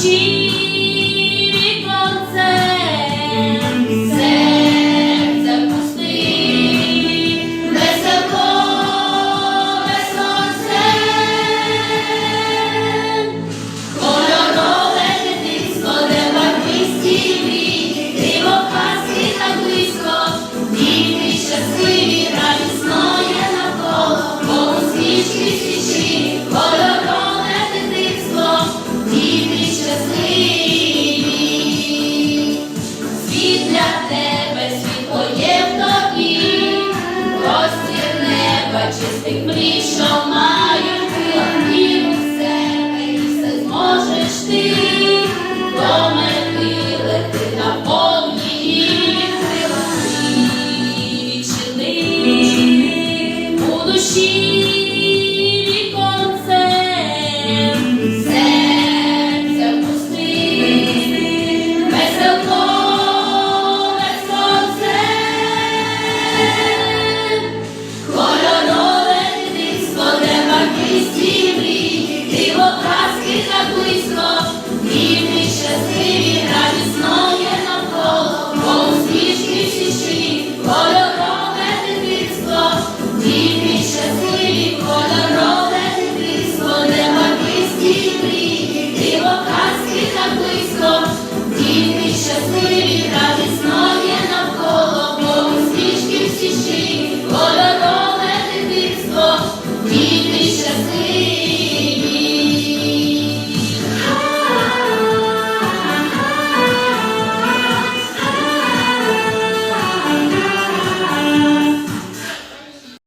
she тебе світло є в тобі, простір неба, чистих мрій, і все зможеш ти. До мети лети у душі. Діти щасливі.